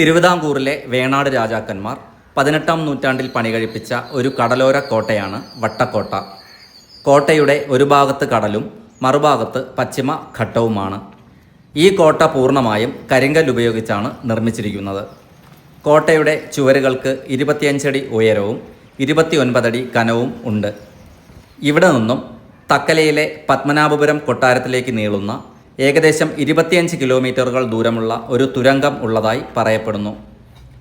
തിരുവിതാംകൂറിലെ വേണാട് രാജാക്കന്മാർ പതിനെട്ടാം നൂറ്റാണ്ടിൽ പണികഴിപ്പിച്ച ഒരു കടലോര കോട്ടയാണ് വട്ടക്കോട്ട. കോട്ടയുടെ ഒരു ഭാഗത്ത് കടലും മറുഭാഗത്ത് പശ്ചിമ ഘട്ടവുമാണ്. ഈ കോട്ട പൂർണമായും കരിങ്കൽ ഉപയോഗിച്ചാണ് നിർമ്മിച്ചിരിക്കുന്നത്. കോട്ടയുടെ ചുവരുകൾക്ക് ഇരുപത്തിയഞ്ചടി ഉയരവും ഇരുപത്തിയൊൻപതടി കനവും ഉണ്ട്. ഇവിടെ നിന്നും തക്കലയിലെ പത്മനാഭപുരം കൊട്ടാരത്തിലേക്ക് നീളുന്ന ഏകദേശം ഇരുപത്തിയഞ്ച് കിലോമീറ്ററുകൾ ദൂരമുള്ള ഒരു തുരങ്കം ഉള്ളതായി പറയപ്പെടുന്നു.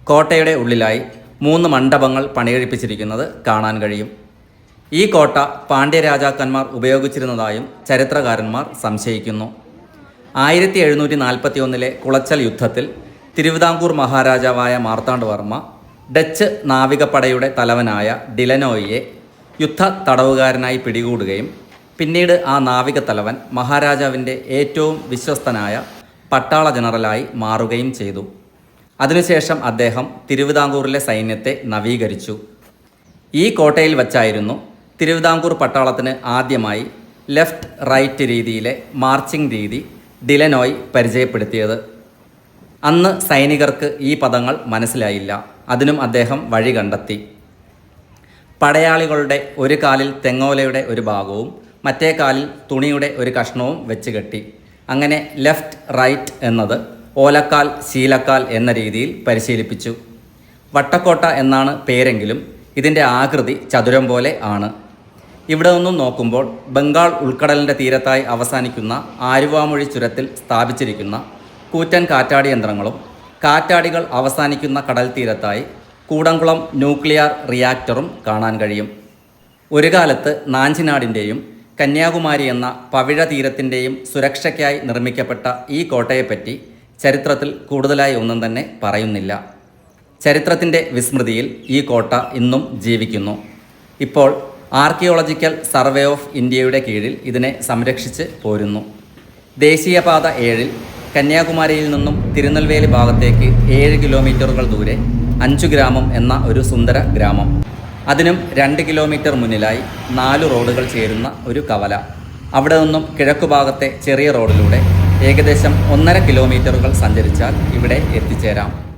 കോട്ടയുടെ ഉള്ളിലായി മൂന്ന് മണ്ഡപങ്ങൾ പണികഴിപ്പിച്ചിരിക്കുന്നത് കാണാൻ കഴിയും. ഈ കോട്ട പാണ്ഡ്യ രാജാക്കന്മാർ ഉപയോഗിച്ചിരുന്നതായും ചരിത്രകാരന്മാർ സംശയിക്കുന്നു. ആയിരത്തി എഴുന്നൂറ്റി നാൽപ്പത്തി ഒന്നിലെ കുളച്ചൽ യുദ്ധത്തിൽ തിരുവിതാംകൂർ മഹാരാജാവായ മാർത്താണ്ഡവർമ്മ ഡച്ച് നാവികപ്പടയുടെ തലവനായ ഡിലനോയിയെ യുദ്ധ തടവുകാരനായി പിടികൂടുകയും പിന്നീട് ആ നാവിക തലവൻ മഹാരാജാവിന്റെ ഏറ്റവും വിശ്വസ്തനായ പട്ടാള ജനറലായി മാറുകയും ചെയ്തു. അതിനുശേഷം അദ്ദേഹം തിരുവിതാംകൂറിലെ സൈന്യത്തെ നവീകരിച്ചു. ഈ കോട്ടയിൽ വച്ചായിരുന്നു തിരുവിതാംകൂർ പട്ടാളത്തിന് ആദ്യമായി ലെഫ്റ്റ് റൈറ്റ് രീതിയിലെ മാർച്ചിങ് രീതി ഡിലനോയ് പരിചയപ്പെടുത്തിയത്. അന്ന് സൈനികർക്ക് ഈ പദങ്ങൾ മനസ്സിലായില്ല. അതിനും അദ്ദേഹം വഴി കണ്ടെത്തി. പടയാളികളുടെ ഒരു കാലിൽ തെങ്ങോലയുടെ ഒരു ഭാഗവും മറ്റേ കാലിൽ തുണിയുടെ ഒരു കഷ്ണവും വെച്ച് കെട്ടി. അങ്ങനെ ലെഫ്റ്റ് റൈറ്റ് എന്നത് ഓലക്കാൽ ശീലക്കാൽ എന്ന രീതിയിൽ പരിശീലിപ്പിച്ചു. വട്ടക്കോട്ട എന്നാണ് പേരെങ്കിലും ഇതിന്റെ ആകൃതി ചതുരം പോലെ ആണ്. ഇവിടെ നിന്നും നോക്കുമ്പോൾ ബംഗാൾ ഉൾക്കടലിന്റെ തീരത്തായി അവസാനിക്കുന്ന ആരുവാമൊഴി ചുരത്തിൽ സ്ഥാപിച്ചിരിക്കുന്ന കൂറ്റൻ കാറ്റാടി യന്ത്രങ്ങളും കാറ്റാടികൾ അവസാനിക്കുന്ന കടൽ തീരത്തായി കൂടംകുളം ന്യൂക്ലിയർ റിയാക്ടറും കാണാൻ കഴിയും. ഒരു കാലത്ത് നാഞ്ചിനാടിന്റെയും കന്യാകുമാരി എന്ന പവിഴ തീരത്തിന്റെയും സുരക്ഷയ്ക്കായി നിർമ്മിക്കപ്പെട്ട ഈ കോട്ടയെപ്പറ്റി ചരിത്രത്തിൽ കൂടുതലായി ഒന്നും തന്നെ പറയുന്നില്ല. ചരിത്രത്തിന്റെ വിസ്മൃതിയിൽ ഈ കോട്ട ഇന്നും ജീവിക്കുന്നു. ഇപ്പോൾ ആർക്കിയോളജിക്കൽ സർവേ ഓഫ് ഇന്ത്യയുടെ കീഴിൽ ഇതിനെ സംരക്ഷിച്ച് പോരുന്നു. ദേശീയപാത ഏഴിൽ കന്യാകുമാരിയിൽ നിന്നും തിരുനെൽവേലി ഭാഗത്തേക്ക് ഏഴ് കിലോമീറ്ററുകൾ ദൂരെ അഞ്ചു ഗ്രാമം എന്ന ഒരു സുന്ദര ഗ്രാമം. അതിനും രണ്ട് കിലോമീറ്റർ മുന്നിലായി നാല് റോഡുകൾ ചേരുന്ന ഒരു കവല. അവിടെ നിന്നും കിഴക്കുഭാഗത്തെ ചെറിയ റോഡിലൂടെ ഏകദേശം ഒന്നര കിലോമീറ്ററുകൾ സഞ്ചരിച്ചാൽ ഇവിടെ എത്തിച്ചേരാം.